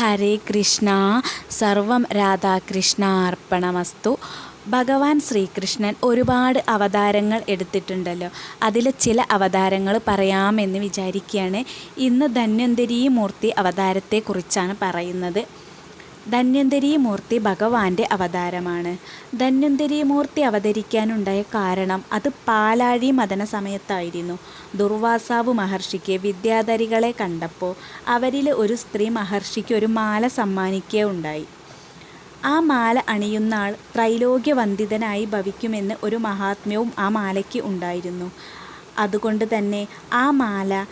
ഹരേ കൃഷ്ണ സർവം രാധാകൃഷ്ണ അർപ്പണമസ്തു. ഭഗവാൻ ശ്രീകൃഷ്ണൻ ഒരുപാട് അവതാരങ്ങൾ എടുത്തിട്ടുണ്ടല്ലോ. അതിൽ ചില അവതാരങ്ങൾ പറയാമെന്ന് വിചാരിക്കുകയാണ്. ഇന്ന് ധന്വന്തരി മൂർത്തി അവതാരത്തെക്കുറിച്ചാണ് പറയുന്നത്. ധന്വന്തരി മൂർത്തി ഭഗവാന്റെ അവതാരമാണ്. ധന്വന്തരി മൂർത്തി അവതരിക്കാനുണ്ടായ കാരണം അത് പാലാഴി മദന സമയത്തായിരുന്നു. ദുർവാസാവ് മഹർഷിക്ക് വിദ്യാധരികളെ കണ്ടപ്പോൾ അവരിൽ ഒരു സ്ത്രീ മഹർഷിക്ക് ഒരു മാല സമ്മാനിക്കുകയുണ്ടായി ആ മാല അണിയുന്ന ആൾ ത്രൈലോക്യവന്ദിതനായി ഭവിക്കുമെന്ന് ഒരു മഹാത്മ്യവും ആ മാലയ്ക്ക് ഉണ്ടായിരുന്നു. അതുകൊണ്ട് തന്നെ ആ മാല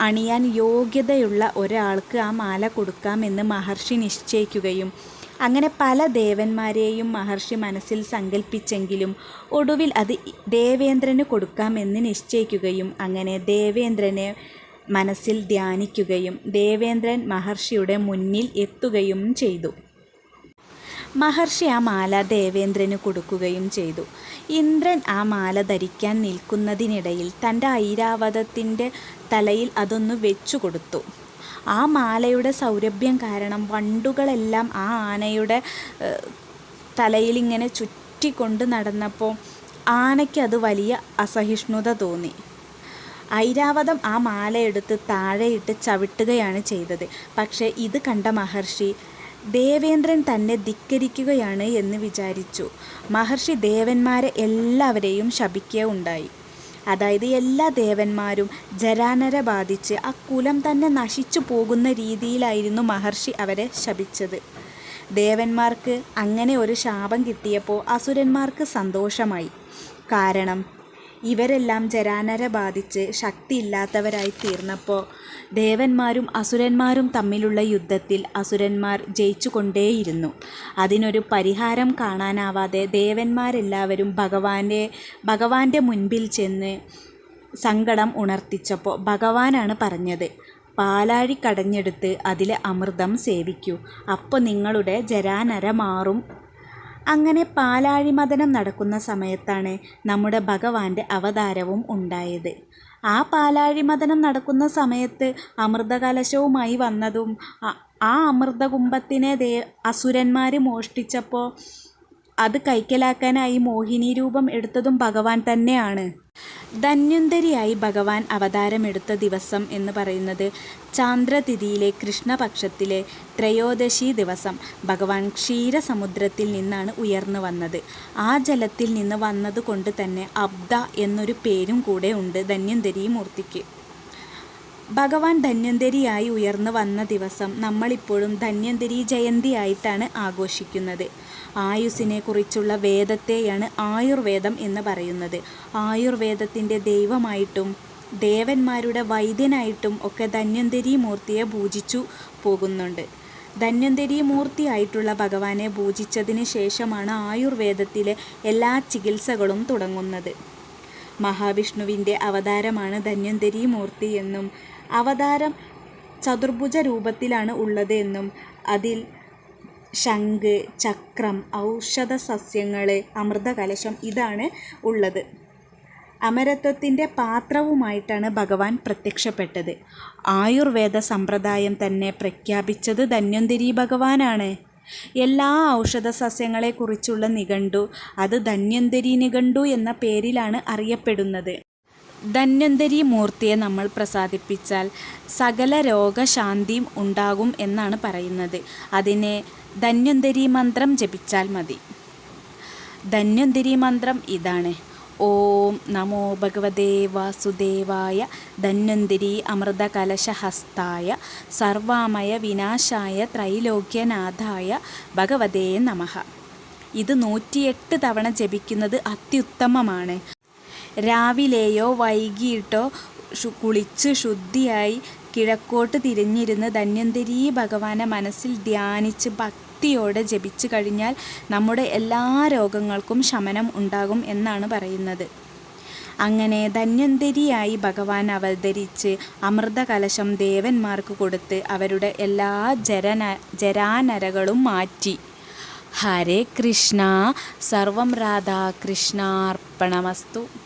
അണിയാൻ യോഗ്യതയുള്ള ഒരാൾക്ക് ആ മാല കൊടുക്കാമെന്ന് മഹർഷി നിശ്ചയിക്കുകയും അങ്ങനെ പല ദേവന്മാരെയും മഹർഷി മനസ്സിൽ സങ്കല്പിച്ചെങ്കിലും ഒടുവിൽ അത് ദേവേന്ദ്രന് കൊടുക്കാമെന്ന് നിശ്ചയിക്കുകയും അങ്ങനെ ദേവേന്ദ്രനെ മനസ്സിൽ ധ്യാനിക്കുകയും ദേവേന്ദ്രൻ മഹർഷിയുടെ മുന്നിൽ എത്തുകയും ചെയ്തു. മഹർഷി ആ മാല ദേവേന്ദ്രന് കൊടുക്കുകയും ചെയ്തു. ഇന്ദ്രൻ ആ മാല ധരിക്കാൻ നിൽക്കുന്നതിനിടയിൽ തന്റെ ഐരാവതത്തിന്റെ തലയിൽ അതൊന്ന് വെച്ചു കൊടുത്തു. ആ മാലയുടെ സൗരഭ്യം കാരണം വണ്ടുകളെല്ലാം ആ ആനയുടെ തലയിൽ ഇങ്ങനെ ചുറ്റിക്കൊണ്ട് നടന്നപ്പോൾ ആനയ്ക്ക് അത് വലിയ അസഹിഷ്ണുത തോന്നി. ഐരാവതം ആ മാലയെടുത്ത് താഴെയിട്ട് ചവിട്ടുകയാണ് ചെയ്തത്. പക്ഷേ ഇത് കണ്ട മഹർഷി ദേവേന്ദ്രൻ തന്നെ ധിക്കരിക്കുകയാണ് എന്ന് വിചാരിച്ചു. മഹർഷി ദേവന്മാരെ എല്ലാവരെയും ശപിക്കുക ഉണ്ടായി. അതായത് എല്ലാ ദേവന്മാരും ജരാനര ബാധിച്ച് ആ കുലം തന്നെ നശിച്ചു പോകുന്ന രീതിയിലായിരുന്നു മഹർഷി അവരെ ശപിച്ചത്. ദേവന്മാർക്ക് അങ്ങനെ ഒരു ശാപം കിട്ടിയപ്പോൾ അസുരന്മാർക്ക് സന്തോഷമായി. കാരണം ഇവരെല്ലാം ജരാനര ബാധിച്ച് ശക്തിയില്ലാത്തവരായി തീർന്നപ്പോൾ ദേവന്മാരും അസുരന്മാരും തമ്മിലുള്ള യുദ്ധത്തിൽ അസുരന്മാർ ജയിച്ചുകൊണ്ടേയിരുന്നു. അതിനൊരു പരിഹാരം കാണാനാവാതെ ദേവന്മാരെല്ലാവരും ഭഗവാന്റെ ഭഗവാന്റെ മുൻപിൽ ചെന്ന് സങ്കടം ഉണർത്തിച്ചപ്പോൾ ഭഗവാനാണ് പറഞ്ഞത് പാലാഴി കടഞ്ഞെടുത്ത് അതിലെ അമൃതം സേവിക്കൂ. അപ്പോൾ നിങ്ങളുടെ ജരാനര മാറും. അങ്ങനെ പാലാഴിമതനം നടക്കുന്ന സമയത്താണ് നമ്മുടെ ഭഗവാന്റെ അവതാരവും ഉണ്ടായത്. ആ പാലാഴിമതനം നടക്കുന്ന സമയത്ത് അമൃതകലശവുമായി വന്നതും ആ അമൃതകുംഭത്തിനെ ദേ അസുരന്മാർ മോഷ്ടിച്ചപ്പോൾ അത് കൈക്കലാക്കാനായി മോഹിനി രൂപം എടുത്തതും ഭഗവാൻ തന്നെയാണ്. ധന്വന്തരിയായി ഭഗവാൻ അവതാരമെടുത്ത ദിവസം എന്ന് പറയുന്നത് ചാന്ദ്രതിഥിയിലെ കൃഷ്ണപക്ഷത്തിലെ ത്രയോദശി ദിവസം. ഭഗവാൻ ക്ഷീരസമുദ്രത്തിൽ നിന്നാണ് ഉയർന്നു വന്നത്. ആ ജലത്തിൽ നിന്ന് വന്നതുകൊണ്ട് തന്നെ അബ്ദ എന്നൊരു പേരും കൂടെ ഉണ്ട് ധന്വന്തരി മൂർത്തിക്ക്. ഭഗവാൻ ധന്വന്തരിയായി ഉയർന്നു വന്ന ദിവസം നമ്മളിപ്പോഴും ധന്വന്തരി ജയന്തിയായിട്ടാണ് ആഘോഷിക്കുന്നത്. ആയുസ്സിനെ കുറിച്ചുള്ള വേദത്തെയാണ് ആയുർവേദം എന്ന് പറയുന്നത്. ആയുർവേദത്തിന്റെ ദൈവമായിട്ടും ദേവന്മാരുടെ വൈദ്യനായിട്ടും ഒക്കെ ധന്വന്തരി മൂർത്തിയെ പൂജിച്ചു പോകുന്നുണ്ട്. ധന്വന്തരി മൂർത്തിയായിട്ടുള്ള ഭഗവാനെ പൂജിച്ചതിന് ശേഷമാണ് ആയുർവേദത്തിലെ എല്ലാ ചികിത്സകളും തുടങ്ങുന്നത്. മഹാവിഷ്ണുവിന്റെ അവതാരമാണ് ധന്വന്തരി മൂർത്തി എന്നും അവതാരം ചതുർഭുജ രൂപത്തിലാണ് ഉള്ളത് എന്നും അതിൽ ശംഖ് ചക്രം ഔഷധ സസ്യങ്ങൾ അമൃതകലശം ഇതാണ് ഉള്ളത്. അമരത്വത്തിന്റെ പാത്രവുമായിട്ടാണ് ഭഗവാൻ പ്രത്യക്ഷപ്പെട്ടത്. ആയുർവേദ സമ്പ്രദായം തന്നെ പ്രഖ്യാപിച്ചത് ധന്വന്തരി ഭഗവാനാണ്. എല്ലാ ഔഷധ സസ്യങ്ങളെക്കുറിച്ചുള്ള നിഘണ്ടു അത് ധന്വന്തരി നിഘണ്ടു എന്ന പേരിലാണ് അറിയപ്പെടുന്നത്. ധന്വന്തരി മൂർത്തിയെ നമ്മൾ പ്രസാദിപ്പിച്ചാൽ സകല രോഗശാന്തിയും ഉണ്ടാകും എന്നാണ് പറയുന്നത്. അതിനെ ധന്വന്തരി മന്ത്രം ജപിച്ചാൽ മതി. ധന്വന്തരി മന്ത്രം ഇതാണ്. ഓം നമോ ഭഗവതേ വാസുദേവായ ധന്വന്തിരി അമൃതകലശഹസ്തായ സർവാമയ വിനാശായ ത്രൈലോക്യനാഥായ ഭഗവതേ നമഃ. ഇത് നൂറ്റിയെട്ട് തവണ ജപിക്കുന്നത് അത്യുത്തമമാണ്. രാവിലെയോ വൈകിട്ടോ കുളിച്ച് ശുദ്ധിയായി കിഴക്കോട്ട് തിരിഞ്ഞിരുന്ന് ധന്വന്തിരി ഭഗവാനെ മനസ്സിൽ ധ്യാനിച്ച് ഭക്തിയോടെ ജപിച്ചു കഴിഞ്ഞാൽ നമ്മുടെ എല്ലാ രോഗങ്ങൾക്കും ശമനം ഉണ്ടാകും എന്നാണ് പറയുന്നത്. അങ്ങനെ ധന്വന്തരിയായി ഭഗവാൻ അവതരിച്ച് അമൃതകലശം ദേവന്മാർക്ക് കൊടുത്ത് അവരുടെ എല്ലാ ജരന ജരാനരകളും മാറ്റി. ഹരേ കൃഷ്ണ. സർവം രാധാകൃഷ്ണാർപ്പണമസ്തു